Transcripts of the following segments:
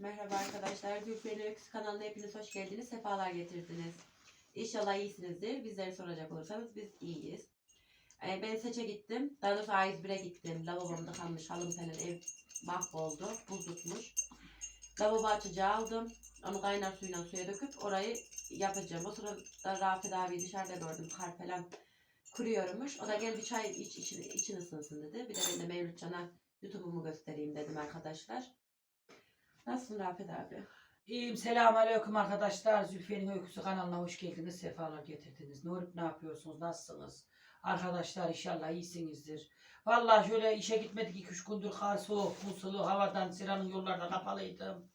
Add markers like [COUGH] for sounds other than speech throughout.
Merhaba arkadaşlar. Gülferi Öyküsü kanalına hepiniz hoş geldiniz. Sefalar getirdiniz. İnşallah iyisinizdir. Bizleri soracak olursanız biz iyiyiz. Ee, ben seçe gittim. Daha doğrusu A101'e gittim. Lavabomda kalmış halım falan ev mahvoldu. Buz tutmuş. Lavabo açacağı aldım. Onu kaynar suyla suya döküp orayı yapacağım. O sırada Rafet abi dışarıda gördüm. Kar falan kuruyormuş. O da gel bir çay iç için, için ısınsın dedi. Bir de ben de Mevlüt Can'a YouTube'umu göstereyim dedim arkadaşlar. Nasılsın Rafet abi? İyiyim. Selamünaleyküm arkadaşlar. Zülfiye'nin Öyküsü kanalına hoş geldiniz. Sefalar getirdiniz. Ne olup ne yapıyorsunuz? Nasılsınız? Arkadaşlar inşallah iyisinizdir. Vallahi şöyle işe gitmedik 2-3 gündür kar soğuk, pusulu, havadan sıranın yollarda kapalıydım.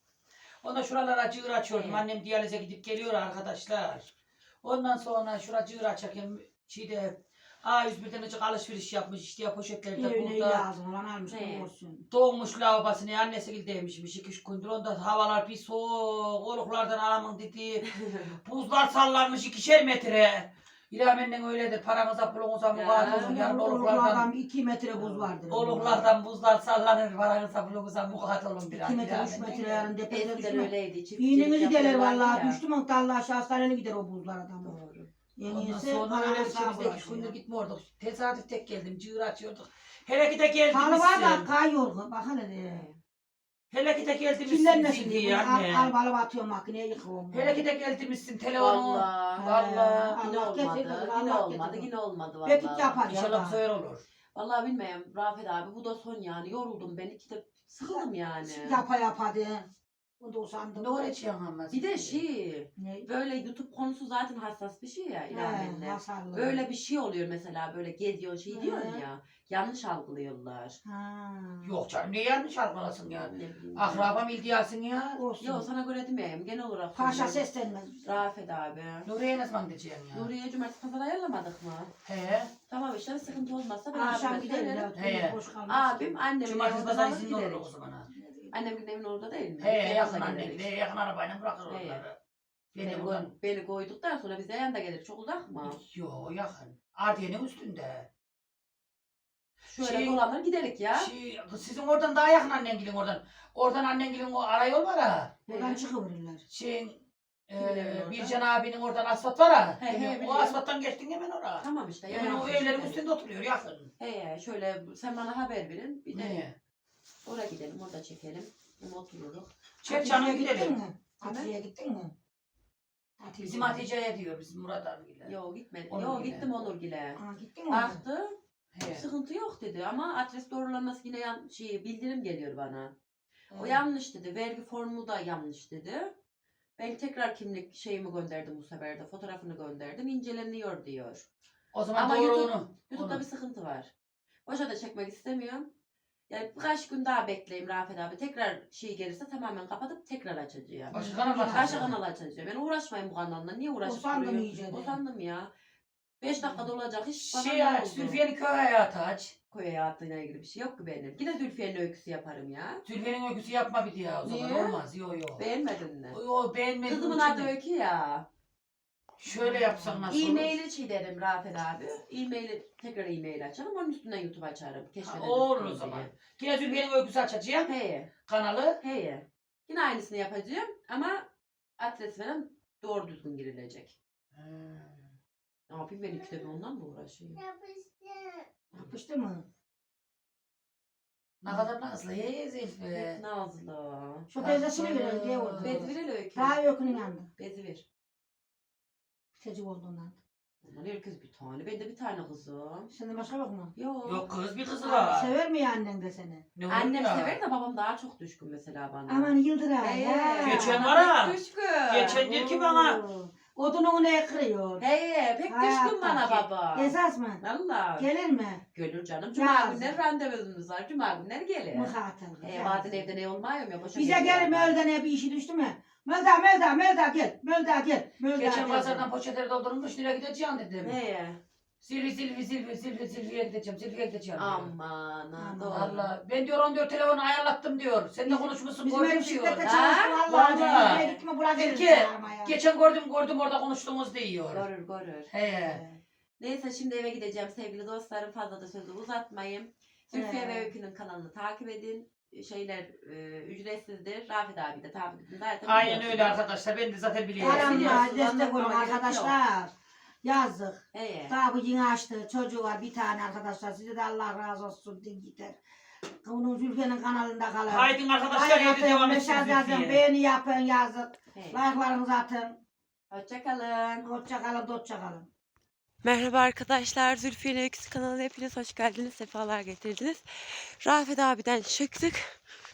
Ondan şuralara cığır açıyordum. Evet. Annem diyalize gidip geliyor arkadaşlar. Ondan sonra şura cığır açarken şeyde A101'den açık alışveriş yapmış işte ya poşetlerde Evine burada. lazım olan almış Ne? ne olsun. Doğmuş lavabasını annesi gildeymişmiş iki üç gündür. Onda havalar bir soğuk. Oluklardan alamın dedi. [LAUGHS] Buzlar sallanmış ikişer metre. İlhamenle öyledir. Paranıza pulunuza Ya. mukat olun. Yarın oluklardan, 2 metre buz vardır. oluklardan buzlar sallanır. Paranıza pulunuza mukat olun biraz. 2 metre 3 İlhamenle. metre yarın depede düşme. öyleydi. Çiftçilik İğneni giderler yapıyorlardı vallahi. ya. Düştü mü dalla aşağı hastaneye gider o buzlar adamı. Doğru. Ondan Yeniyse sonra öyle biz de iki gündür gitmiyorduk. Tesadüf tek geldim. Cığır açıyorduk. Hele ki de geldim Halı var da kayıyor. Bak hele. Hele ki de geldim? Kirlenmesin diye anne. Al balıp atıyor makineye yıkıyor. Hele ki de geldim misin telefonu. Vallahi. Vallahi. Yine Allah olmadı. getirdi, Yine Allah olmadı. getirdi. Yine olmadı vallahi. Yapar ya. İnşallah da. olur. Vallahi bilmiyorum Rafet abi bu da son yani. Yoruldum ben. İki de sıkıldım yani. Yapa yapa de. Bunu da usandım. Ama? Bir de şey Ne? böyle YouTube konusu zaten hassas bir şey ya He, hasarlı. Böyle bir şey oluyor mesela böyle geziyor şey diyorsun He. ya. Yanlış algılıyorlar. Ha. Yok canım ne yanlış algılasın ya. Ne bileyim. Akrabam ildiyansın ya. Olsun. Yok sana göre demeyeyim. Genel olarak. Paşa söylüyorum. seslenmez. Rafet abi. Nuriye ne zaman gideceksin ya? Nuriye cumartesi pazar ayarlamadık mı? He. Tamam işte sıkıntı olmazsa ben Akşam abime gidelim söylerim. ya. He. Boş kalmaz. Abim annemin Cumartesi pazar izinli olur o zaman ha. Annemin evin orada değil mi? He yakın Orada anne. gideriz. He yakın arabayla bırakır He. onları. Beni Beni, buradan. koy- beni koyduktan sonra bize yanında gelir. Çok uzak mı? Yo yakın. Ardiye'nin üstünde. Şöyle Şey- dolanır giderik ya. Şey, sizin oradan daha yakın annengilin oradan. Oradan annengilin o ara yol var ha. Buradan He. çıkıverirler. Şeyin Kimin e, orada? Bircan abinin oradan asfalt var ha. He, he, Hemen o asfalttan geçtin hemen oraya. Tamam işte. Hemen o evlerin üstünde oturuyor yakın. He şöyle sen bana haber verin. Bir de Ne? Oraya gidelim. Orada çekelim. Hem otururuz. Çek gittin gidelim. mi? Hatice'ye gittin mi? Hatice. Bizim Hatice'ye diyor bizim Murat abiyle. Yok gitmedim. Onur Yok Gile. gittim Onurgil'e. Ha, gittin mi? Baktı. He. Sıkıntı yok dedi ama adres doğrulanması yine yan, şey, bildirim geliyor bana. O yanlış dedi. Vergi formu da yanlış dedi. Ben tekrar kimlik şeyimi gönderdim bu sefer de. Fotoğrafını gönderdim. İnceleniyor diyor. O zaman Ama doğru YouTube- onu. YouTube'da onu. bir sıkıntı var. Boşa da çekmek istemiyorum. Yani birkaç gün daha bekleyeyim Rafet abi. Tekrar şey gelirse tamamen kapatıp tekrar açacağım. Başka kanal Başka bakarsın. kanal açacağım. Ben uğraşmayayım bu kanalla. Niye uğraşıp Usandım duruyorum? iyice de. Usandım ya. 5 dakikada olacak iş bana Şey ne aç, oldu? Zülfiye'nin köy hayatı aç. Koyu hayatıyla ilgili bir şey yok ki benim. Yine Zülfiye'nin öyküsü yaparım ya. Zülfiye'nin öyküsü yapma bir diye o zaman Niye? olmaz. Yo yo. Beğenmedin mi? Yo beğenmedim. Kızımın için adı de. Öykü ya. Şöyle yapsan nasıl olur? E-mail'i çiğnerim Rafet abi. E-mail'i tekrar e-mail açarım. Onun üstünden YouTube açarım. Ha, Keşfedelim. olur o zaman. Yine Zülfiye'nin öyküsü açacağım. He. Kanalı. He. Yine aynısını yapacağım ama adres falan doğru düzgün girilecek. Ne yapayım ben ikide bir ondan mı uğraşayım? Yapıştı mı? Ne kadar nazlı. Hey Zülfiye. Nazlı. Şu teyzesini verelim diye Bezi ver öykü. Daha öykünün yanında. Bezi ver. Çocuk olduğundan. Aman herkes bir tane. Ben de bir tane kızım. Sende başka yok mu? Yok. Yok kız bir kızı var. sever mi ya annen de seni? Ne olur Annem ya? sever de babam daha çok düşkün mesela bana. Aman Yıldıray ya. Geçen var ha. pek Düşkün. Geçen diyor ki bana. Oo. Odunu ne kırıyor? He, pek Ha, düşkün bana baba. Esas mı? Valla. Gelir mi? Gelir canım. Cuma Yazın. günleri randevumuz var. Cuma günleri gelir. Mıhatıl. He, bazen evde ne olmuyor ya. Boşa Bize gelir. Mölda ne bir işi düştü mü? Mölda Mölda Mölda gel. Mölda gel. Mölda Geçen gel. pazardan poşetleri doldurmuş. Nereye gideceğim dedim. He. Zilvi zilvi zilvi zilvi zilviye gideceğim. Zilviye gideceğim. diyor. Aman ha, doğru. Allah. Ben diyor 14 telefonu ayarlattım diyor. Sen de Bizim- konuşmuşsun Bizim gördüm ev diyor. şirkette Ha? çalıştı vallahi. Vallahi. Nereye gitti mi bura gelir Peki. çağırmaya. Geçen gördüm gördüm orada konuştuğumuz diyor. Görür görür. He. Neyse şimdi eve gideceğim sevgili dostlarım. Fazla da sözü uzatmayayım. Zülfiye He. ve Öykü'nün kanalını takip edin. Şeyler e, ücretsizdir. Rafet abi de edin. Zaten Aynen öyle arkadaşlar. Ben de zaten biliyorum. Param Paramla biliyorsunuz, destek olun anlatmama gerek arkadaşlar. Yazık. Evet. Daha bu yine açtı. Çocuğu var bir tane arkadaşlar. Size de Allah razı olsun. Din gider. Onun Zülfiye'nin kanalında kalın. Haydi arkadaşlar Like evde atın, devam mesaj edeceğiz yazın, Zülfiye. beğeni yapın yazın. evet. Like'larınızı atın. Hoşçakalın. Hoşça kalın, hoşça kalın. Merhaba arkadaşlar. Zülfiye'nin Öyküsü kanalına hepiniz hoş geldiniz. Sefalar getirdiniz. Rafet abiden çıktık.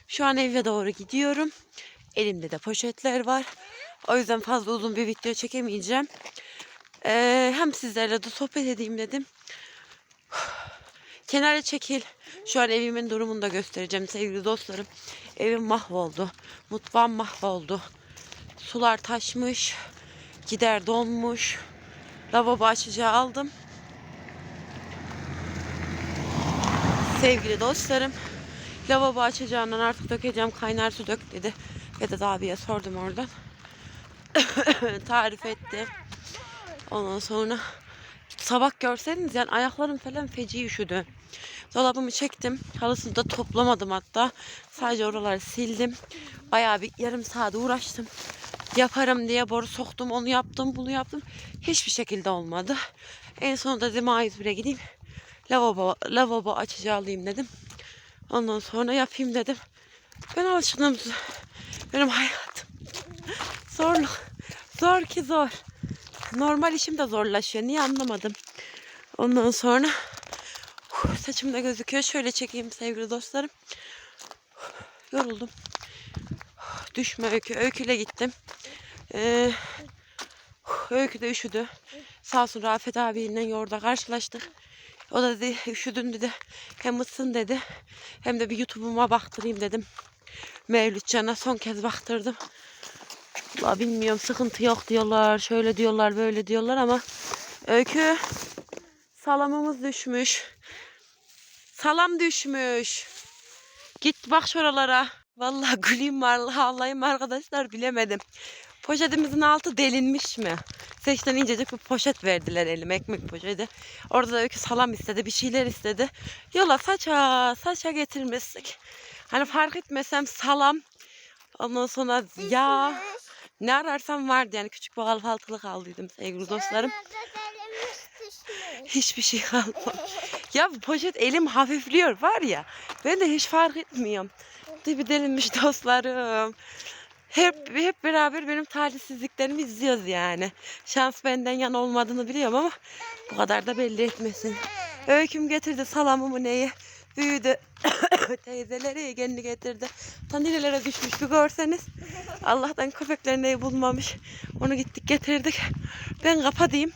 Şu an eve doğru gidiyorum. Elimde de poşetler var. O yüzden fazla uzun bir video çekemeyeceğim. Ee, hem sizlerle de sohbet edeyim dedim. Kenara çekil. Şu an evimin durumunu da göstereceğim sevgili dostlarım. Evim mahvoldu. Mutfağım mahvoldu. Sular taşmış. Gider donmuş. Lavabo açacağı aldım. Sevgili dostlarım. Lavabo açacağından artık dökeceğim. Kaynar su dök dedi. Vedat abiye sordum oradan. [COUGHS] Tarif etti. Ondan sonra sabah görseydiniz yani ayaklarım falan feci üşüdü. Dolabımı çektim. Halısını da toplamadım hatta. Sadece oraları sildim. Bayağı bir yarım saat uğraştım. Yaparım diye boru soktum. Onu yaptım, bunu yaptım. Hiçbir şekilde olmadı. En sonunda dedim A101'e gideyim. Lavabo, lavabo açıcı alayım dedim. Ondan sonra yapayım dedim. Ben alışkınım. Benim hayatım zorlu. Zor ki zor. Normal işim de zorlaşıyor. Niye anlamadım. Ondan sonra Uf, saçım da gözüküyor. Şöyle çekeyim sevgili dostlarım. Yoruldum. Düşme öykü. Öyküyle gittim. Ee, öykü de üşüdü. Sağ olsun Rafet abiyle yolda karşılaştık. O da dedi üşüdün dedi. Hem ısın dedi. Hem de bir YouTube'uma baktırayım dedim. Mevlüt Can'a son kez baktırdım. La bilmiyorum sıkıntı yok diyorlar. Şöyle diyorlar böyle diyorlar ama Öykü salamımız düşmüş. Salam düşmüş. Git bak şuralara. Vallahi güleyim vallahi ağlayayım arkadaşlar bilemedim. Poşetimizin altı delinmiş mi? Seçten incecik bir poşet verdiler elime ekmek poşeti. Orada da öykü salam istedi bir şeyler istedi. Yola saça saça getirmiştik. Hani fark etmesem salam. Ondan sonra yağ. Ne ararsam vardı yani küçük bir kahvaltılık aldıydım sevgili dostlarım. Hiçbir şey kalmamış. Ya bu poşet elim hafifliyor var ya. Ben de hiç fark etmiyorum. Dibi delinmiş dostlarım. Hep hep beraber benim talihsizliklerimi izliyoruz yani. Şans benden yan olmadığını biliyorum ama bu kadar da belli etmesin. Öyküm getirdi salamımı neyi. Büyüdü. [COUGHS] Teyzeleri kendi getirdi. Ta düşmüş bir görseniz. Allah'tan köpekler neyi bulmamış. Onu gittik getirdik. Ben kapatayım.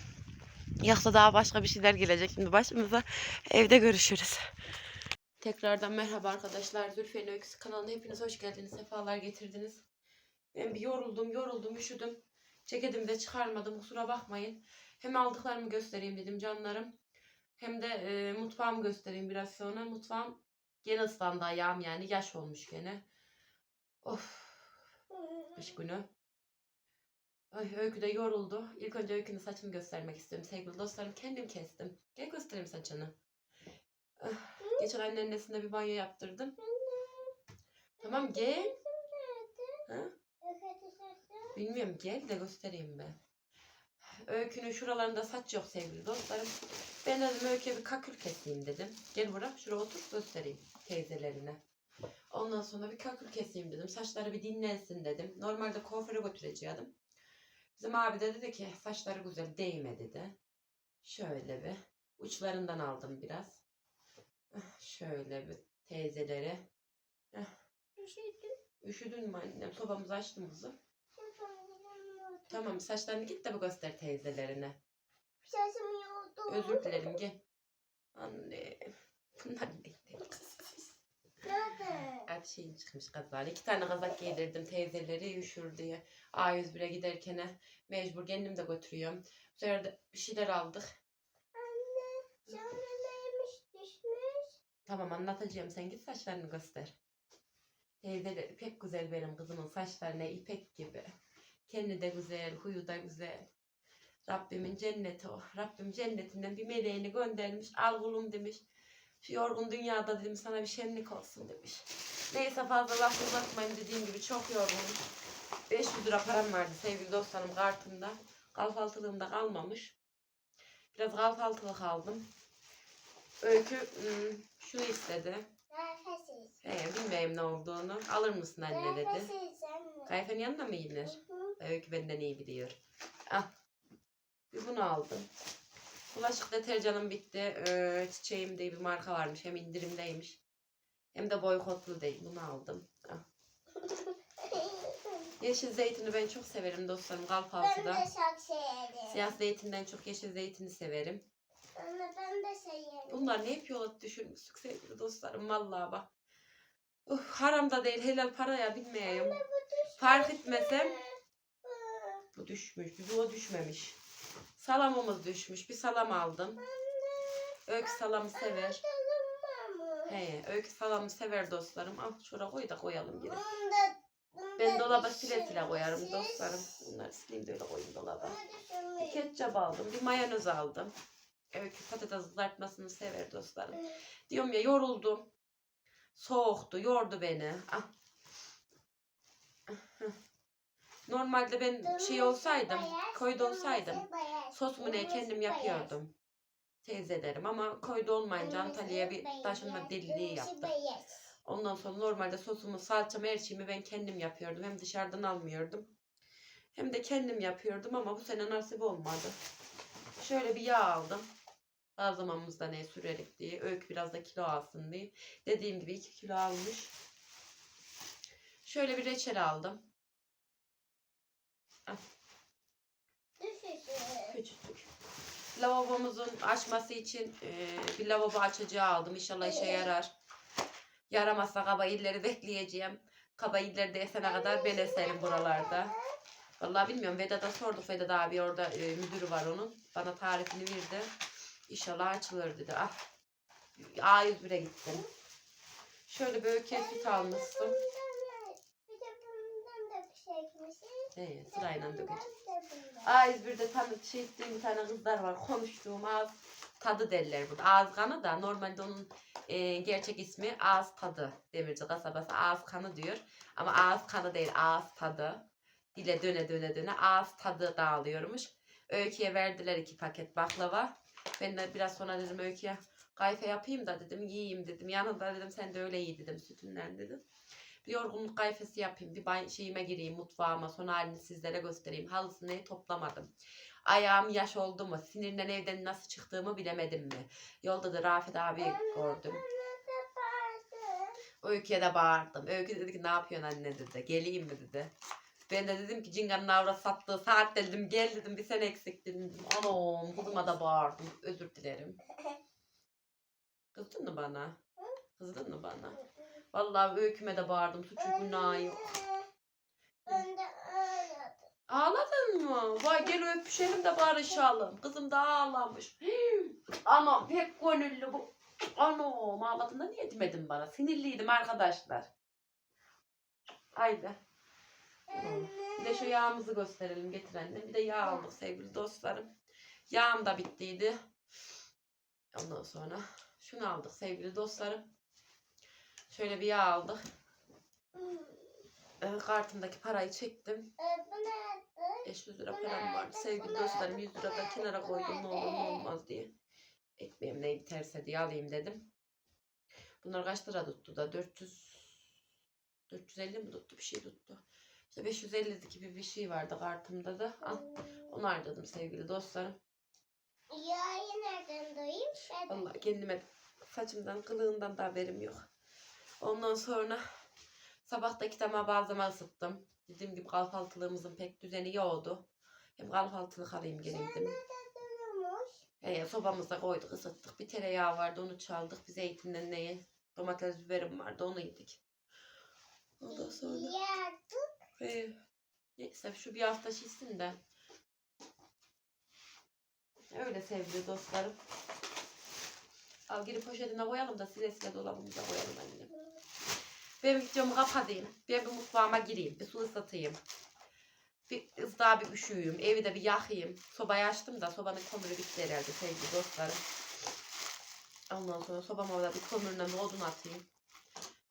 Yoksa daha başka bir şeyler gelecek şimdi başımıza. Evde görüşürüz. Tekrardan merhaba arkadaşlar. Zülfiye'nin Öyküsü kanalına hepiniz hoş geldiniz. Sefalar getirdiniz. Ben bir yoruldum, yoruldum, üşüdüm. Ceketimi de çıkarmadım. Kusura bakmayın. Hem aldıklarımı göstereyim dedim canlarım. Hem de e, mutfağımı göstereyim biraz sonra. Mutfağım gene ıslandı ayağım yani. Yaş olmuş gene. Of. Kış günü. Ay, öykü de yoruldu. İlk önce öykünün saçını göstermek istiyorum. Sevgili dostlarım kendim kestim. Gel göstereyim saçını. Ah, Geçen anneannesinde bir banyo yaptırdım. Tamam gel. Ha? Bilmiyorum gel de göstereyim ben. Öykünün şuralarında saç yok sevgili dostlarım. Ben dedim öyküye bir kakül keseyim dedim. Gel buraya şuraya otur göstereyim teyzelerine. Ondan sonra bir kakül keseyim dedim. Saçları bir dinlensin dedim. Normalde kuaföre götüreceğim. Bizim abi de dedi ki saçları güzel değme dedi. Şöyle bir. Uçlarından aldım biraz. Şöyle bir teyzeleri. Ah, Üşüdün mü annem? Sobamızı açtım kızım. Tamam saçlarını git de bir göster teyzelerine. Özür dilerim gel. Anne. Bunlar ne? Her şeyin çıkmış kazan. İki tane kazak giydirdim teyzeleri üşür diye. A101'e giderken mecbur kendim de götürüyorum. Bu sefer de bir şeyler aldık. Tamam anlatacağım. Sen git saçlarını göster. Teyzeleri pek güzel benim kızımın saçlarına ipek gibi. Kendi de güzel, huyu da güzel. Rabbimin cenneti o. Rabbim cennetinden bir meleğini göndermiş. Al kulum demiş. Şu yorgun dünyada dedim sana bir şenlik olsun demiş. Neyse fazla laf uzatmayayım dediğim gibi çok yorgunum. 500 lira param vardı sevgili dostlarım kartımda. Kalfaltılığımda kalmamış. Biraz kalfaltılık aldım. Öykü ım, şunu istedi. He, bilmiyorum ne olduğunu. Alır mısın anne dedi. Kayfenin yanına mı inir? Öykü benden iyi biliyor. Ah. Bir bunu aldım. Bulaşık deterjanım bitti. Ee, çiçeğim diye bir marka varmış. Hem indirimdeymiş. Hem de boykotlu değil. Bunu aldım. Ah. [LAUGHS] Yeşil zeytini ben çok severim dostlarım. Ben de Kalfaltıda. çok severim. Siyah zeytinden çok yeşil zeytini severim. Anne ben de severim. Bunlar ne yapıyorlar düşünmüşsük sevgili dostlarım. Vallahi bak. Uh, haram da değil. Helal paraya bilmiyorum. Fark etmesem bu düşmüş. Bir o düşmemiş. Salamımız düşmüş. Bir salam aldım. Öykü salamı sever. He, öykü salamı sever dostlarım. Al şuraya koy da koyalım yine. Ben dolaba sile sile koyarım dostlarım. Bunları sileyim de öyle koyayım dolaba. Bir ketçap aldım. Bir mayonez aldım. Öykü patates kızartmasını sever dostlarım. Diyorum ya yoruldum. Soğuktu, yordu beni. Ah. Normalde ben şey olsaydım, koyda olsaydım sosumu ne kendim yapıyordum. Teyzelerim ama koyda olmayınca Antalya'ya bir taşınma deliliği yaptım. Ondan sonra normalde sosumu, salçamı, her şeyimi ben kendim yapıyordum. Hem dışarıdan almıyordum. Hem de kendim yapıyordum ama bu sene nasip olmadı. Şöyle bir yağ aldım. Bazlamamızda ne sürerik diye. Öykü biraz da kilo alsın diye. Dediğim gibi 2 kilo almış. Şöyle bir reçel aldım. Küçücük. Lavabomuzun açması için e, bir lavabo açacağı aldım. İnşallah işe yarar. Yaramazsa kaba illeri bekleyeceğim. Kaba illeri de esene kadar ben eserim buralarda. Vallahi bilmiyorum. Vedat'a sorduk. Vedat abi orada e, müdürü var onun. Bana tarifini verdi. İnşallah açılır dedi. Ah. A101'e gittim. Şöyle öykü süt almıştım. Bir de bundan da bir şey Evet sırayla dökeceğim. A101'de tanı şey ettiğim bir tane kızlar var. Konuştuğum ağız tadı derler burada. Ağız kanı da normalde onun e, gerçek ismi ağız tadı. Demirci kasabası ağız kanı diyor. Ama ağız kanı değil ağız tadı. Dile döne döne döne ağız tadı dağılıyormuş. Öykü'ye verdiler iki paket baklava. Ben de biraz sonra dedim Öykü'ye kayfe yapayım da dedim yiyeyim dedim. Yanında dedim sen de öyle iyi dedim sütünden dedim. Bir yorgunluk kayfesi yapayım. Bir bay- şeyime gireyim mutfağıma. Son halini sizlere göstereyim. Halısını toplamadım. Ayağım yaş oldu mu? Sinirden evden nasıl çıktığımı bilemedim mi? Yolda da Rafet abi gördüm. Öykü'ye de bağırdım. Öykü dedi ki ne yapıyorsun anne dedi. Geleyim mi dedi. Ben de dedim ki Cinga'nın avra sattığı saat dedim. Gel dedim bir sene eksik dedim. Anam kızıma da bağırdım. Özür dilerim. [LAUGHS] Kızdın mı bana? Kızdın mı bana? Vallahi öyküme de bağırdım. Suçu günahı yok. Ben de ağladım. Ağladın mı? Vay gel öpüşelim de barışalım. Kızım da ağlamış. Anam pek gönüllü bu. Anam ağladın da niye demedin bana? Sinirliydim arkadaşlar. Haydi. Bir de şu yağımızı gösterelim getir anne. Bir de yağ aldık sevgili dostlarım. Yağım da bittiydi. Ondan sonra şunu aldık sevgili dostlarım. Şöyle bir yağ aldık. Ee, Kartımdaki parayı çektim. Ee, Bu ne? 500 lira param vardı. Sevgili dostlarım 100 lira da kenara koydum ne olur ne olmaz diye. Ekmeğim ne biterse diye alayım dedim. Bunlar kaç lira tuttu da 400 450 mi tuttu bir şey tuttu. İşte 550 gibi bir şey vardı kartımda da. Al, onu harcadım sevgili dostlarım. Yağı nereden doyayım? Vallahi kendime saçımdan kılığından da haberim yok. Ondan sonra sabah da tane bazlama ısıttım. Dediğim gibi kahvaltılığımızın pek düzeni yoktu. Hem kahvaltılık alayım geleyim dedim. He, sobamıza koyduk ısıttık. Bir tereyağı vardı onu çaldık. Bir zeytinden neye domates biberim vardı onu yedik. Ondan sonra Yardım. he, neyse şu bir hafta şişsin de. Öyle sevgili dostlarım. Al geri poşetine koyalım da sile sile dolabımıza koyalım annem. Ben videomu kapatayım. Ben bir mutfağıma gireyim. Bir su ısıtayım. Bir ızdığa bir üşüyeyim. Evi de bir yakayım. Sobayı açtım da sobanın kömürü bitti herhalde sevgili dostlarım. Ondan sonra sobama da bir kömürle bir odun atayım.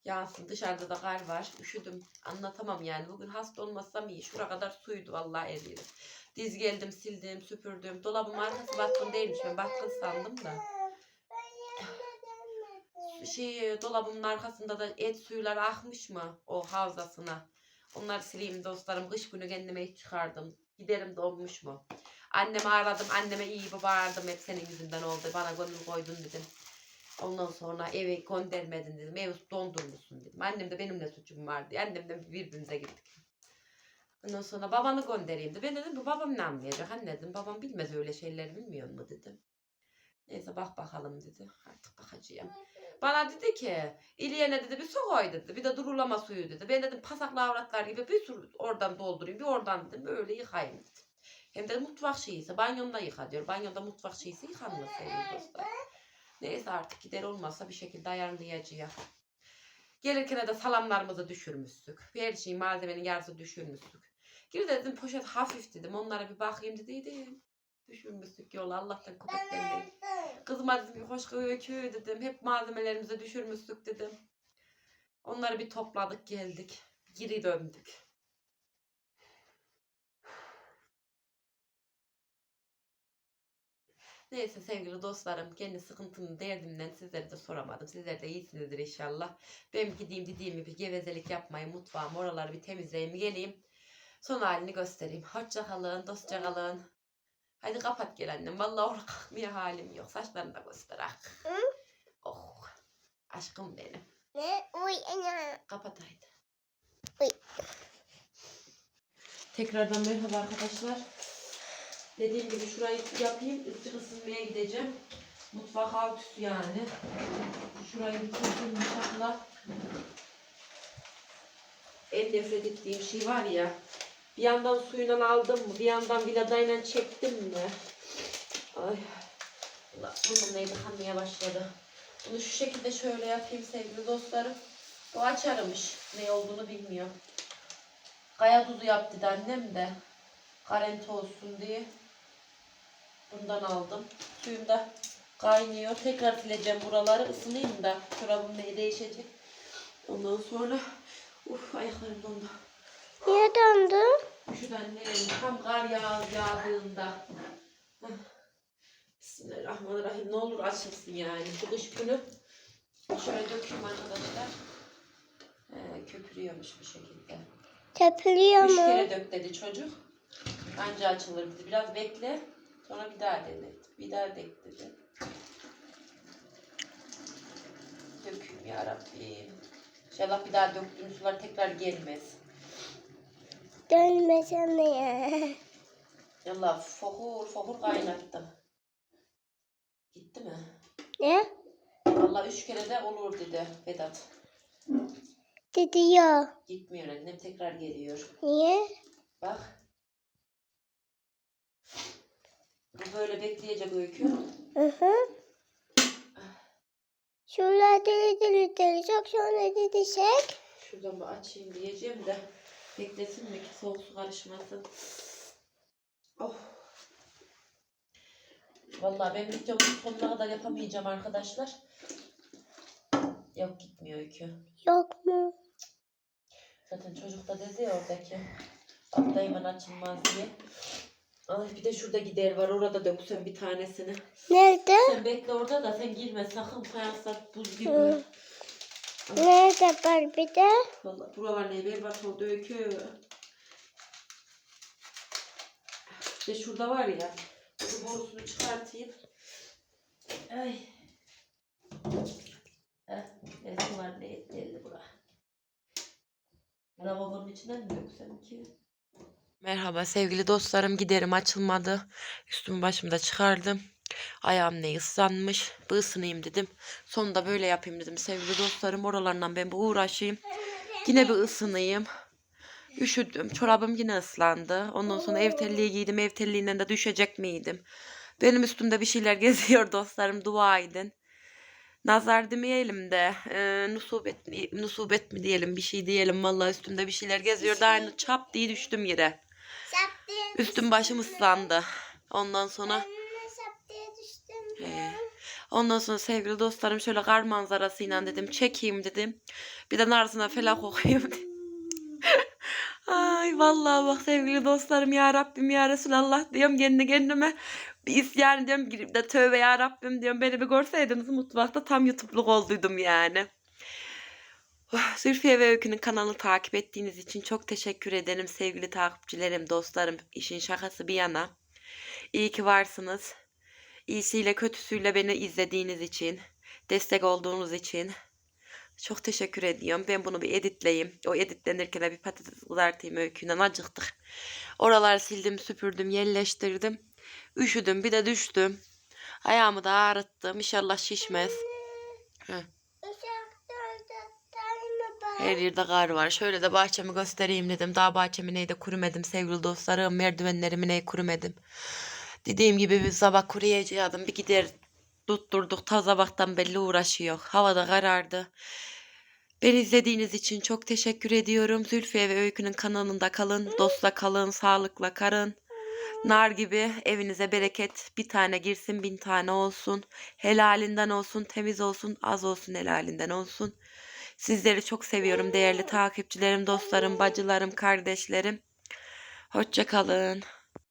Yansın dışarıda da kar var. Üşüdüm. Anlatamam yani. Bugün hasta olmazsam iyi. Şura kadar suydu vallahi eriyorum. Diz geldim sildim süpürdüm. Dolabın arkası batkın değilmiş. Ben batkın sandım da. Şey dolabımın arkasında da et suyları akmış mı o havzasına. Onları sileyim dostlarım. Kış günü kendime hiç çıkardım. Giderim dolmuş mu? Annemi aradım. Anneme iyi bir bağırdım. Hep senin yüzünden oldu. Bana gönül koydun dedim. Ondan sonra eve göndermedin dedim. Evi dondurmuşsun dedim. Annem de benim ne suçum var diye. Annem de birbirimize gittik. Ondan sonra babanı göndereyim de. Ben dedim bu babam ne anlayacak anne dedim. Babam bilmez öyle şeyleri bilmiyor mu dedim. Neyse bak bakalım dedi. Artık bakacağım. Bana dedi ki İliyene dedi bir su koy dedi. Bir de durulama suyu dedi. Ben dedim pasaklı avratlar gibi bir sürü oradan doldurayım. Bir oradan dedim böyle yıkayayım dedim. Hem de mutfak şeyisi. Banyomda yıka diyor. Banyoda mutfak şeyisi yıkanmıyor sevgili dostlar. Neyse artık gider olmazsa bir şekilde ayarlayacağız. Gelirken de salamlarımızı düşürmüştük. Her şeyi malzemenin yarısı düşürmüştük. Geri de dedim poşet hafif dedim. Onlara bir bakayım dediydim. Düşürmüştük yola Allah'tan köpekten değil. Kızıma dedim ki hoş köy dedim. Hep malzemelerimizi düşürmüştük dedim. Onları bir topladık geldik. Geri döndük. Neyse sevgili dostlarım kendi sıkıntımı derdimden sizlere de soramadım. Sizler de iyisinizdir inşallah. Ben gideyim dediğim gibi gevezelik yapmayı mutfağım oraları bir temizleyeyim geleyim. Son halini göstereyim. Hoşça kalın, dostça kalın. Hadi kapat gel annem. Vallahi oraya kalkmaya halim yok. Saçlarını da göster. ah. Oh. Aşkım benim. Ne? Uy ana. Kapat haydi. Uy. Tekrardan merhaba arkadaşlar. Dediğim gibi şurayı yapayım. Üstü ısınmaya gideceğim. Mutfak alt üstü yani. Şurayı bitirdim inşallah. En nefret ettiğim şey var ya. Bir yandan suyundan aldım mı? Bir yandan viladayla çektim mi? Ay. Allah bunun neydi kanmaya başladı. Bunu şu şekilde şöyle yapayım sevgili dostlarım. O açarmış. Ne olduğunu bilmiyorum. Kaya tuzu yaptı annem de. Karenti olsun diye. Bundan aldım. Suyum da kaynıyor. Tekrar sileceğim buraları. Isınayım da. Çorabım ne değişecek. Ondan sonra uf ayaklarım dondu. Niye döndün? Şu annem tam kar yağ, yağdığında. Heh. Bismillahirrahmanirrahim. Ne olur açılsın yani. Şu kış günü şöyle dökeyim arkadaşlar. Ee, köpürüyormuş bu şekilde. Tepiliyor Üç mu? kere dök dedi çocuk. Anca açılır dedi. Biraz bekle. Sonra bir daha dedi. Bir daha dök dedi. Döküm ya Rabbim. İnşallah bir daha döktüğüm sular tekrar gelmez. Dönmesene ya. Yallah fokur fokur kaynattım. Gitti mi? Ne? Vallahi üç kere de olur dedi Vedat. Gidiyor. Gitmiyor annem tekrar geliyor. Niye? Bak. Bu böyle bekleyecek öykü. Hı hı. Şuralar deli deli deli çok sonra didişek. Şuradan bir açayım diyeceğim de beklesin mi ki soğuk su karışmasın. Oh. Vallahi ben videomu sonuna kadar yapamayacağım arkadaşlar. Yok gitmiyor öykü. Yok mu? Zaten çocuk da dedi ya oradaki. Hemen açılmaz diye. Ay bir de şurada gider var. Orada döksem bir tanesini. Nerede? Sen bekle orada da sen girme sakın fayanslar buz gibi. Hı. Nerede var bir de? Vallahi buralar ne berbat oldu öykü. İşte şurada var ya. Bu borusunu çıkartayım. Ay. Heh, neresi var ne etli bura. Lavabonun içinden mi döksem ki? Merhaba sevgili dostlarım giderim açılmadı. Üstümü başımda çıkardım. Ayağım ne ıslanmış. Bir ısınayım dedim. Sonunda böyle yapayım dedim sevgili dostlarım. Oralarından ben bir uğraşayım. Yine bir ısınayım. Üşüdüm. Çorabım yine ıslandı. Ondan sonra ev terliği giydim. Ev terliğinden de düşecek miydim? Benim üstümde bir şeyler [LAUGHS] geziyor dostlarım. Dua edin. Nazar demeyelim de e, nusubet, mi- nusubet mi diyelim bir şey diyelim. Vallahi üstümde bir şeyler geziyor. Da aynı çap diye düştüm yere. Üstüm başım ıslandı. Ondan sonra Ya. [LAUGHS] Ondan sonra sevgili dostlarım şöyle kar manzarasıyla dedim çekeyim dedim. Bir de narsına felak okuyayım. [LAUGHS] Ay vallahi bak sevgili dostlarım ya Rabbim ya Resulallah diyorum kendi kendime. Bir isyan diyorum girip de tövbe ya Rabbim diyorum. Beni bir görseydiniz mutfakta tam YouTube'luk olduydum yani. Oh, Zülfiye ve Öykü'nün kanalını takip ettiğiniz için çok teşekkür ederim sevgili takipçilerim, dostlarım. İşin şakası bir yana. İyi ki varsınız. İyisiyle kötüsüyle beni izlediğiniz için, destek olduğunuz için çok teşekkür ediyorum. Ben bunu bir editleyeyim. O editlenirken de bir patates kızartayım öykünden acıktık. Oraları sildim, süpürdüm, yerleştirdim. Üşüdüm, bir de düştüm. Ayağımı da ağrıttım. İnşallah şişmez. Her yerde kar var. Şöyle de bahçemi göstereyim dedim. Daha bahçemi neyde kurumedim sevgili dostlarım. Merdivenlerimi ney kurumedim. Dediğim gibi bir sabah kuruyacaktım. Bir gider tutturduk. Ta sabahtan belli uğraşıyor. Hava da karardı. Beni izlediğiniz için çok teşekkür ediyorum. Zülfiye ve Öykü'nün kanalında kalın. Dostla kalın. Sağlıkla kalın. Nar gibi evinize bereket. Bir tane girsin bin tane olsun. Helalinden olsun. Temiz olsun. Az olsun helalinden olsun. Sizleri çok seviyorum değerli takipçilerim, dostlarım, bacılarım, kardeşlerim. Hoşça kalın.